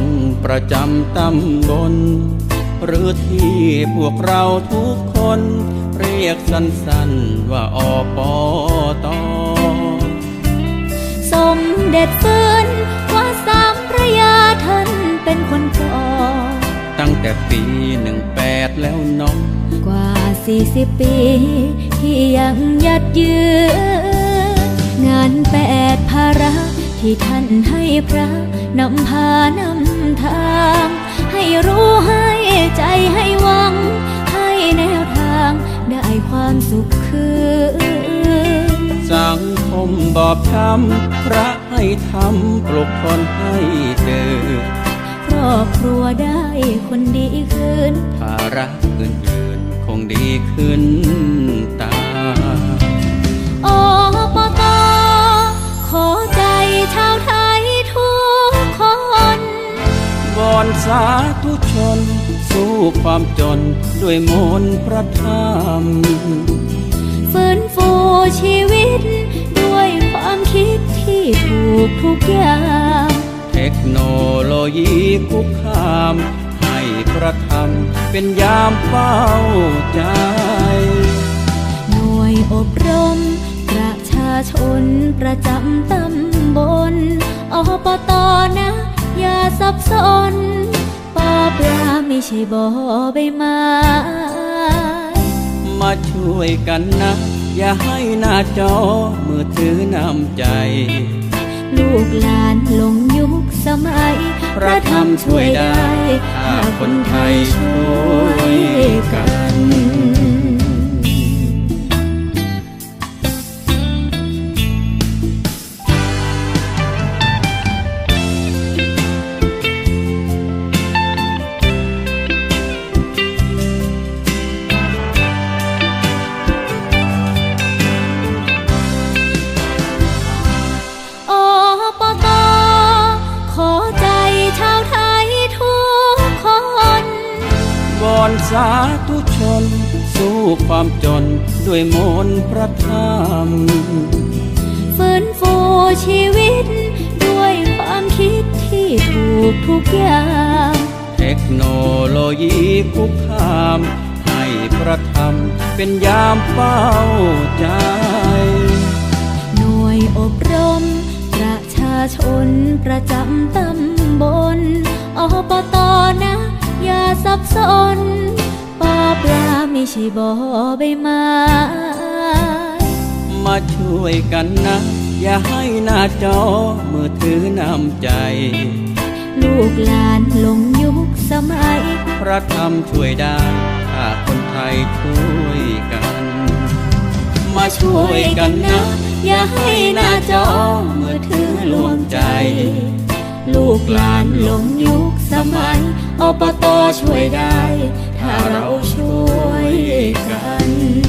นประจำตำบล หรือที่พวกเราทุกคน เรียกสั้นๆว่าอปตสมเด็จฟื้นว่าสามพระยาท่านเป็นคนก่อตั้งแต่ปีหนึ่งแปดแล้วเน้องกว่า40ปี ที่ยังยัดยืนงานแปดภาระ ที่ท่านให้พระนำพานำทาง ให้รู้ให้ใจให้หวัง ให้แนวทางได้ความสุขคืนสังคมบอบช้ำพระให้ทำปลุกคนให้เดินครอบครัวได้คนดีขึ้นภาระอื่นๆคงดีขึ้นตามอ อนสาธุชน สู้ความจนด้วยมนต์พระธรรมฟื้นฟูชีวิต ด้วยความคิดที่ถูกทุกอย่างเทคโนโลยีคุกคาม ให้พระธรรมเป็นยามเฝ้าใจ หน่วยอบรม ประชาชนประจำตำบลอปตนะ อย่าสับสนปอปลาไม่ใช่บอใบไม้มาช่วยกันนะ อย่าให้หน้าจอมือถือนำใจ ลูกหลานหลงยุคสมัยพระธรรมช่วยได้ถ้าคนไทยช่วยกัน สาธุชน สู้ความจนด้วยมนต์พระธรรมฟื้นฟูชีวิต ด้วยความคิดที่ถูกทุกอย่างเทคโนโลยีคุกคาม ให้พระธรรมเป็นยามเฝ้าใจ หน่วยอบรม ประชาชนประจำตำบลอปตนะ อย่าสับสน ปลาไม่ใช่บอใบไม้มาช่วยกันนะ อย่าให้หน้าจอมือถือนำใจ ลูกหลานลงยุคสมัย พระธรรมช่วยได้ถ้าคนไทยช่วยกัน มาช่วยกันนะ อย่าให้หน้าจอมือถือลวงใจ ลูกหลานหลงยุคสมัยอปตช่วยได้ ถ้าเราช่วยกัน